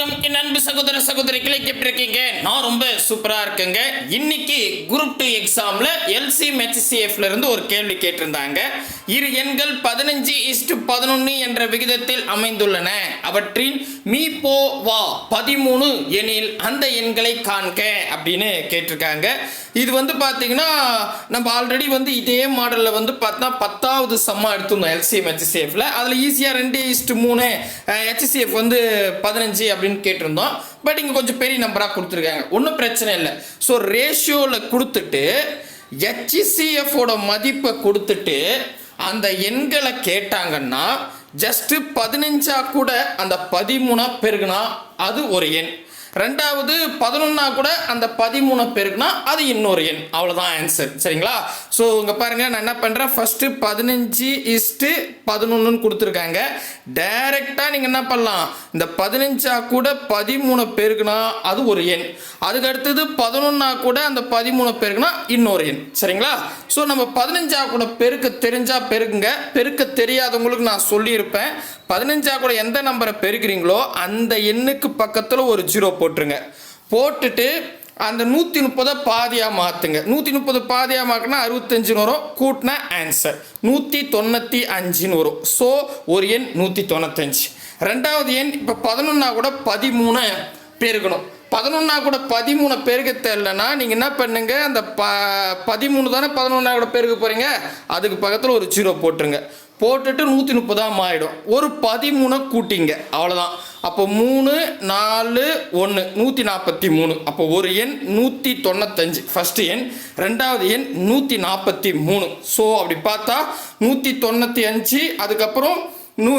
வணக்கம். என் அன்பு சகோதர சகோதரிகளை எப்படி இருக்கீங்க நான் ரொம்ப சூப்பரா இருக்கேங்க. இன்னைக்கு குரூப் டூ எக்ஸாம்ல எல்சி மெச்சிசிஎஃப்ல இருந்து ஒரு கேள்வி கேட்டிருந்தாங்க. இரு எண்கள் பதினஞ்சு இஸ்டு பதினொன்று என்ற விகிதத்தில் அமைந்துள்ளன. அவற்றின் மீ போ வா பதிமூணு எனில் அந்த எண்களை காண்க அப்படின்னு கேட்டிருக்காங்க. இது வந்து பார்த்தீங்கன்னா நம்ம ஆல்ரெடி வந்து இதே மாடலில் வந்து பார்த்தா பத்தாவது சம்மா எடுத்திருந்தோம் எல்சிஎம் ஹெச்சிசிஎஃப்ல அதில் ஈஸியாக ரெண்டு இஸ்டு மூணு ஹெச்சிசிஎஃப் வந்து பதினஞ்சு அப்படின்னு கேட்டிருந்தோம். பட் இங்கே கொஞ்சம் பெரிய நம்பராக கொடுத்துருக்காங்க. ஒன்றும் பிரச்சனை இல்லை. ஸோ ரேஷியோவில் கொடுத்துட்டு ஹெச்சிசிஎஃபோட மதிப்பை கொடுத்துட்டு அந்த எண்களை கேட்டாங்கன்னா ஜஸ்ட்டு பதினஞ்சா கூட அந்த பதிமூணா பெருகுனா அது ஒரு எண். ரெண்டாவது பதினொன்னா கூட அந்த பதிமூணு பெருக்குனா அது இன்னொரு எண். அவ்வளோதான் ஆன்சர் சரிங்களா? ஸோ இங்கே பாருங்க நான் என்ன பண்ணுறேன் ஃபஸ்ட்டு பதினஞ்சு இஸ்ட்டு பதினொன்றுன்னு கொடுத்துருக்காங்க. டைரெக்டாக நீங்கள் என்ன பண்ணலாம்? இந்த பதினஞ்சா கூட பதிமூணு பெருக்குனா அது ஒரு எண். அதுக்கு அடுத்தது பதினொன்னா கூட அந்த பதிமூணு பெருக்குனா இன்னொரு எண். சரிங்களா? ஸோ நம்ம பதினஞ்சா கூட பெருக்க தெரிஞ்சால் பெருக்குங்க. பெருக்க தெரியாதவங்களுக்கு நான் சொல்லியிருப்பேன். பதினஞ்சா கூட எந்த நம்பரை பெருக்கிறீங்களோ அந்த எண்ணுக்கு பக்கத்தில் ஒரு ஜீரோ போட்டுருங்க. போட்டுட்டு அந்த நூற்றி முப்பதை பாதியாக மாற்றுங்க நூற்றி முப்பது பாதியாக மாற்றினா அறுபத்தஞ்சுன்னு வரும். கூட்டினா ஆன்சர் நூற்றி தொண்ணூற்றி அஞ்சுன்னு வரும். ஸோ ஒரு எண் நூற்றி தொண்ணூத்தஞ்சு. ரெண்டாவது எண் இப்போ பதினொன்னா கூட பதிமூணு பெருக்கணும். பதினொன்னா கூட பதிமூணு பெருக்க தெரிலனா நீங்கள் என்ன பண்ணுங்க? அந்த ப பதிமூணு தானே பதினொன்னா கூட பெருக்க போகிறீங்க அதுக்கு பக்கத்தில் ஒரு ஜீரோ போட்டுருங்க. போட்டுட்டு நூற்றி முப்பதாக மாறிடும் ஒரு பதிமூணை கூட்டிங்க. அவ்வளோதான் அப்போ மூணு நாலு ஒன்று நூற்றி நாற்பத்தி மூணு அப்போ ஒரு எண் நூற்றி தொண்ணூத்தஞ்சு ஃபஸ்ட்டு எண். ரெண்டாவது எண் நூற்றி நாற்பத்தி மூணு ஸோ அப்படி பார்த்தா நூற்றி தொண்ணூற்றி அஞ்சு அதுக்கப்புறம் நூ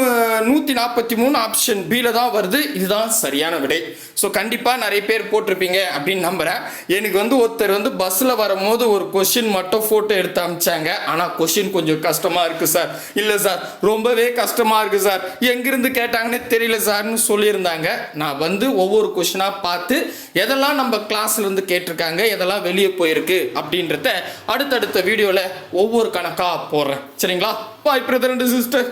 நூற்றி நாற்பத்தி மூணு ஆப்ஷன் பியில் தான் வருது. இதுதான் சரியான விடை. ஸோ கண்டிப்பாக நிறைய பேர் போட்டிருப்பீங்க அப்படின்னு நம்புகிறேன் எனக்கு வந்து ஒருத்தர் வந்து பஸ்ஸில் வரும்போது ஒரு கொஷின் மட்டும் ஃபோட்டோ எடுத்து அமிச்சாங்க. ஆனால் கொஷின் கொஞ்சம் கஷ்டமாக இருக்குது சார் இல்லை சார் ரொம்பவே கஷ்டமாக இருக்குது சார் எங்கேருந்து கேட்டாங்கன்னே தெரியல சார்னு சொல்லியிருந்தாங்க. நான் வந்து ஒவ்வொரு கொஷினாக பார்த்து எதெல்லாம் நம்ம கிளாஸ்லேருந்து கேட்டிருக்காங்க எதெல்லாம் வெளியே போயிருக்கு அப்படின்றத அடுத்தடுத்த வீடியோவில் ஒவ்வொரு கணக்காக போடுறேன். சரிங்களா? பாய் பிரதர் சிஸ்டர்